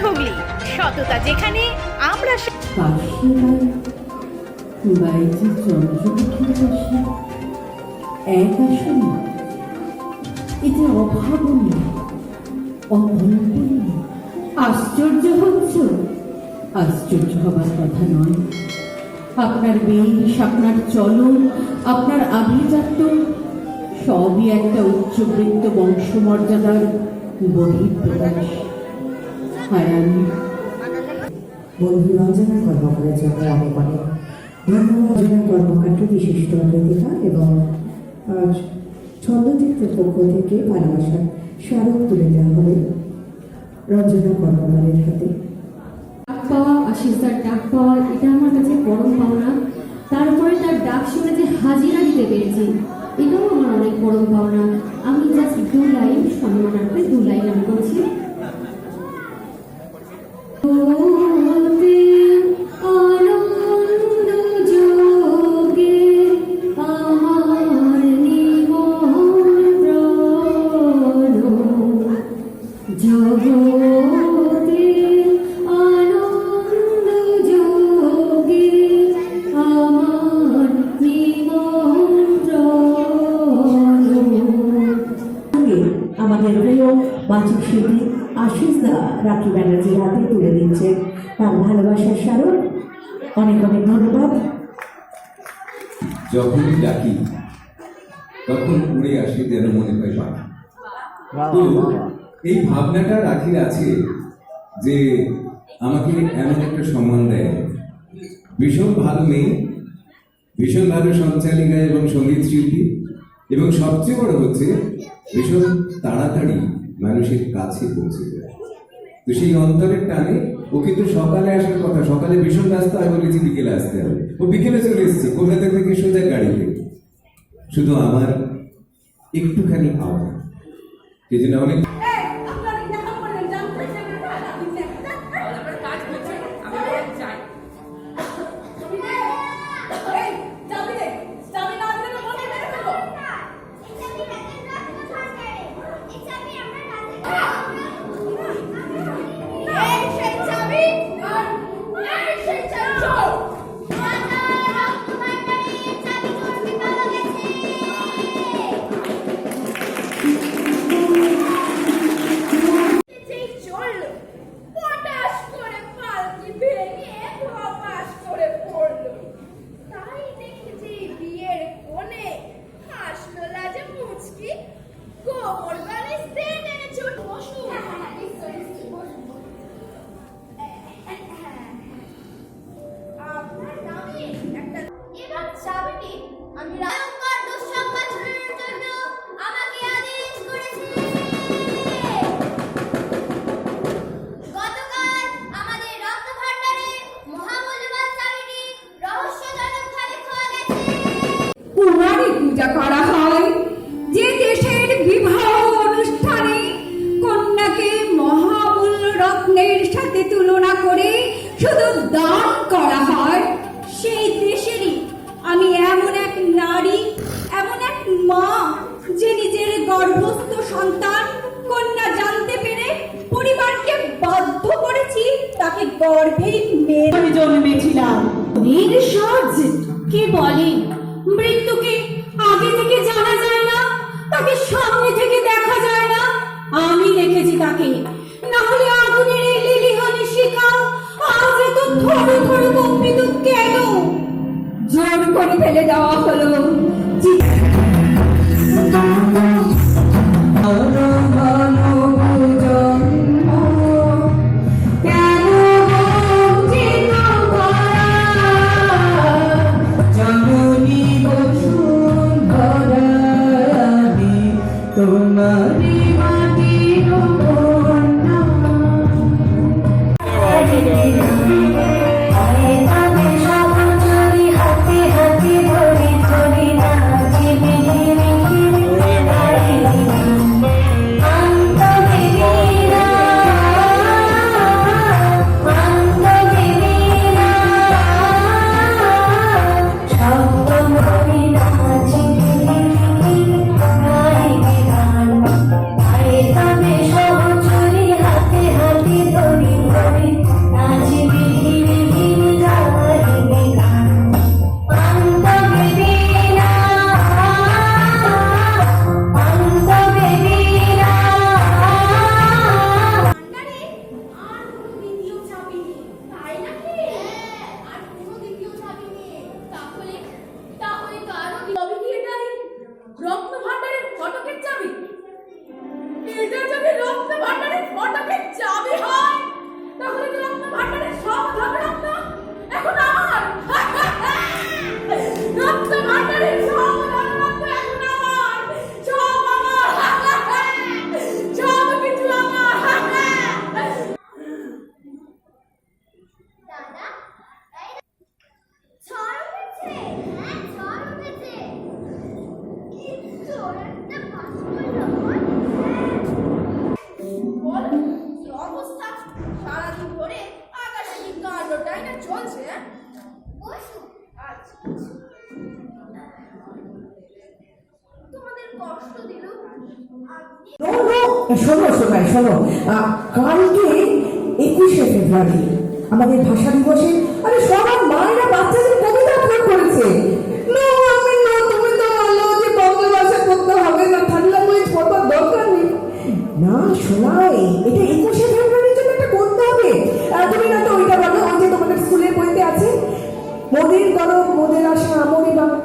হুগলি। সততা যেখানে, আমরা এক আসনে এতে অভাবনীয় আশ্চর্য হচ্ছ আশ্চর্য হবার কথা নয় আপনার বেশ আপনার চলন আপনার আভিজাত্য সবই একটা উচ্চবৃত্ত বংশমর্যাদার বহিঃপ্রকাশ আমি বন্ধু রঞ্জনা থেকে ভালোবাসার তুলে দেওয়া হবে রঞ্জনা কর্মকারের হাতে। ডাক পাওয়া আশিসদার ডাক পাওয়া, এটা আমার কাছে পরম পাওনা। তারপরে তার ডাক শুনে যে হাজিরা দিতে পেরেছি, এটাও আমার অনেক পরম পাওনা। আমি জাস্ট দু লাইন সম্মানার্থে দু লাইন আমি করছি আমাদের প্রিয় বাচিক শিল্পী আশিস দা রাখি ব্যানার্জির হাতে তুলে দিচ্ছে তার ভালোবাসার স্মারক। অনেক অনেক ধন্যবাদ। যখনই ডাকি তখন উড়ে আসে যেন মনে হয় পাখি এই ভাবনাটা রাখির আছে যে আমাকে এমন একটা সম্মান দেয়। ভীষণ ভালো মেয়ে ভীষণ ভালো সঞ্চালিকা এবং সংগীত শিল্পী এবং সবচেয়ে বড় হচ্ছে ভীষণ তাড়াতাড়ি মানুষের কাছে পৌঁছে যায়। তো সেই অন্তরের টানে ও কিন্তু সকালে আসার কথা, সকালে ভীষণ ব্যস্ত আমি বলেছি বিকেলে আসতে হবে। ও বিকেলে চলে এসেছে, কলকাতা থেকে সোজা গাড়িতে শুধু আমার একটুখানি আওয়াজ সেই জন্য অনেক দান করা হয়। সেই দেশেরই আমি এমন এক নারী এমন এক মা যে নিজের গর্ভস্থ সন্তান কন্যা জানতে পেরে পরিবারকে বাধ্য করেছি তাকে গর্ভেই মেরে জন্মেছিলাম। নির্সাজ কে বলে? মৃত্যুকে আগে থেকে জানা যায় না তাকে সামনে থেকে দেখা যায় না। আমি দেখেছি তাকে। না হলে কেন জোর করে ফেলে দেওয়া হলো। শোনো শোনাই শোনো। কালকে একুশে ফেব্রুয়ারি আমাদের ভাষা দিবসে, আরে সবার মায়েরা বাচ্চাদের কবিতা আবদার করেছে। না শোনায় এটা একুশে ফেব্রুয়ারির জন্য একটা করতে হবে তুমি না মোদের গরম মোদের আশা আমরে বাবা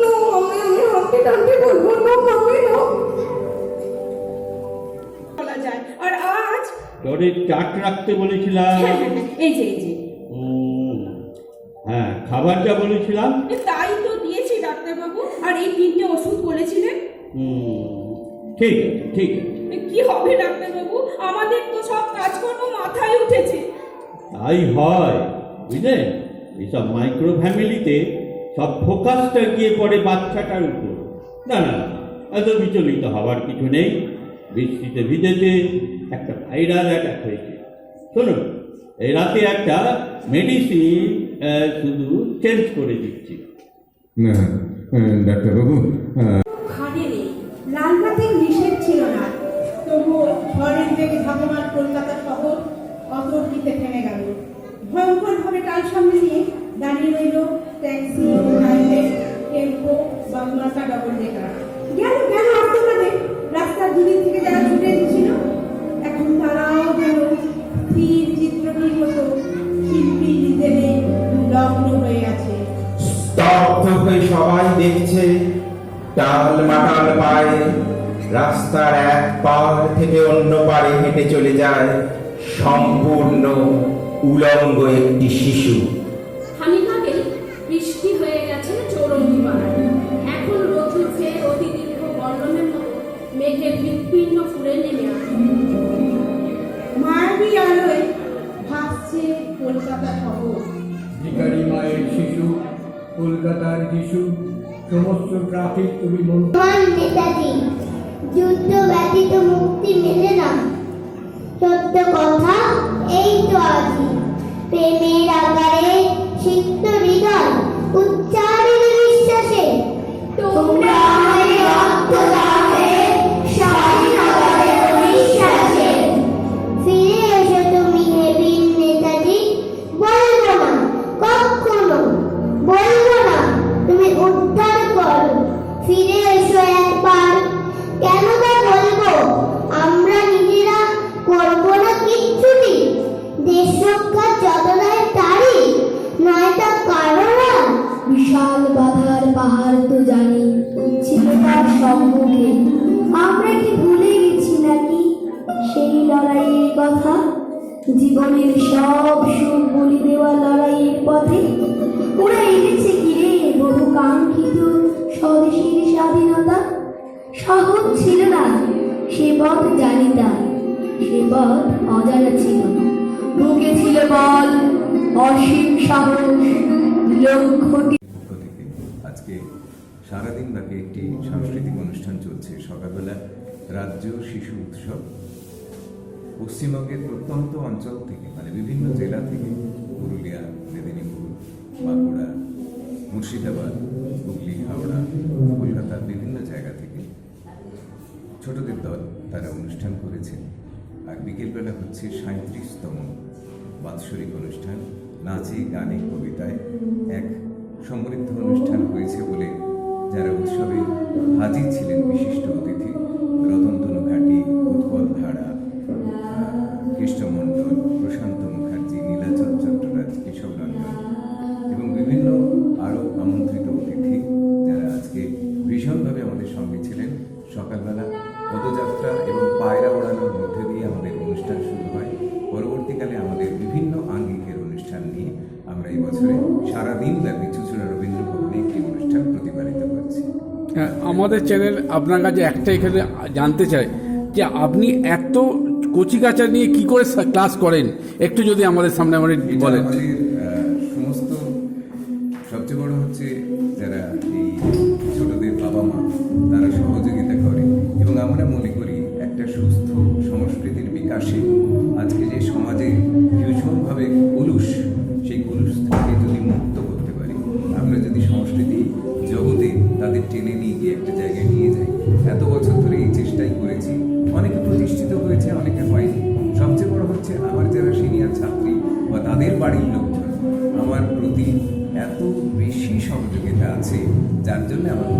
নো আমি আমি হাঁটতে টানতে বলব না আমি না। বলা যায়। আর আজ তোরে চাট রাখতে বলেছিলাম। হ্যাঁ হ্যাঁ হ্যাঁ, এই যে এই যে। উম, হ্যাঁ বলেছিলাম। তাই তো দিয়েছি ডাক্তারবাবু। আর এই তিনটে ওষুধ বলেছিলেন ঠিক আছে ঠিক আছে। কি হবে ডাক্তারবাবু? আমাদের তো সব কাজকর্ম মাথায় উঠেছে। তাই হয় বুঝলেন এইসব মাইক্রো ফ্যামিলিতে সব ফোকাসটা গিয়ে পড়ে বাচ্চাটার উপর। না না এত বিচলিত হওয়ার কিছু নেই। বৃষ্টিতে ভিজেছে একটা ভাইরাল অ্যাটাক হয়েছে। শোনো এই রাতে একটা মেডিসিন শুধু চেঞ্জ করে দিচ্ছি। না ডাক্তারবাবু খাটে নেই লালবাতির নিষেধ ছিল না। ধাবমান কলকাতা শহর অতর্কিতে থেমে গেল। ভয়ঙ্করভাবে টাল সামনে নিয়ে দাঁড়িয়ে রইল ট্যাক্সি প্রাইভেট টেম্পো বা মাতা ডবল ডেকার গেল গেল আত্মঘাতে রাস্তার দুদিক থেকে যারা ছুটে এসেছিল, এখন তারাও যেন স্থির চিত্রটির মতো শিল্পী হিসেবে লগ্ন হয়ে আছে। সবাই দেখছে টাল মাটাল পায়ে। রাস্তার এক পার থেকে অন্য পারে হেঁটে চলে যায় সম্পূর্ণ উলঙ্গ একটি শিশু। খানিক আগে বৃষ্টি হয়ে গেছে চৌরঙ্গি পাড়ায়। এখন রথুর ফের অতি দীর্ঘ বর্ণনের মতো মেঘের হৃৎপিণ্ড ফুলে নেমে আসে। মায়াবী আলোয় ভাসছে কলকাতা শহর ভিখারি মায়ের শিশু কলকাতার যিশু সমস্ত ট্রাফিক তুমি মন নেতাজি যুদ্ধ ব্যতীত মুক্তি মেলে না। সত্য কথা এই তো আজি। প্রেমের আকারে সিক্ত হৃদয় উচ্চারিত বিশ্বাসে জীবনের সব সুখ বলি দেওয়া লড়াইয়ের পথে ওরা এনেছে কিরে বহু কাঙ্ক্ষিত স্বদেশীর স্বাধীনতা। সহজ ছিল না সে পথ জানি তাই সে পথ অজানা ছিল। বুকে ছিল বল, অসীম সাহস, লক্ষ্যটি। আজকে সারাদিন ব্যাপী একটি সাংস্কৃতিক অনুষ্ঠান চলছে। সকালবেলা রাজ্য শিশু উৎসব পশ্চিমবঙ্গের প্রত্যন্ত অঞ্চল থেকে মানে বিভিন্ন জেলা থেকে পুরুলিয়া, মেদিনীপুর, বাঁকুড়া, মুর্শিদাবাদ, হুগলি, হাওড়া কলকাতার বিভিন্ন জায়গা থেকে ছোটদের দল তারা অনুষ্ঠান করেছে। আর বিকেলবেলা হচ্ছে সাঁত্রিশতম বাৎসরিক অনুষ্ঠান। নাচে গানে কবিতায় এক সমৃদ্ধ অনুষ্ঠান হয়েছে বলে যারা উৎসবে হাজির ছিলেন বিশিষ্ট পদযাত্রা এবং পায়রা ওড়ানোর মধ্যে দিয়ে আমাদের অনুষ্ঠান শুরু হয়। পরবর্তীকালে আমাদের বিভিন্ন আঙ্গিকের অনুষ্ঠান নিয়ে আমরা এই বছরে সারাদিন ব্যাপী চুচুড়া রবীন্দ্র ভবনে একটি অনুষ্ঠান প্রতিপালিত করছি। হ্যাঁ, আমাদের চ্যানেল আপনার কাছে একটাই এখানে জানতে চাই যে আপনি এত কচি কাচা নিয়ে কি করে ক্লাস করেন? একটু যদি আমাদের সামনে আমাদের বলেন। সমস্ত সবচেয়ে বড় হচ্ছে যারা এই ছোটদের বাবা মা তারা সহযোগিতা করে। আমরা মনে করি একটা সুস্থ সংস্কৃতির বিকাশে আজকে যে সমাজে ভীষণভাবে কলুষ, সেই কলুষ থেকে যদি মুক্ত করতে পারি, আমরা যদি সংস্কৃতি জগতে তাদের টেনে নিয়ে গিয়ে একটা জায়গায় নিয়ে যাই। এত বছর ধরে এই চেষ্টাই করেছি। অনেকে প্রতিষ্ঠিত হয়েছে, অনেকে হয়নি। সবচেয়ে বড় হচ্ছে আমার যারা সিনিয়র ছাত্রী বা তাদের বাড়ির লোকজন, আমার প্রতি এত বেশি সহযোগিতা আছে, যার জন্য আমার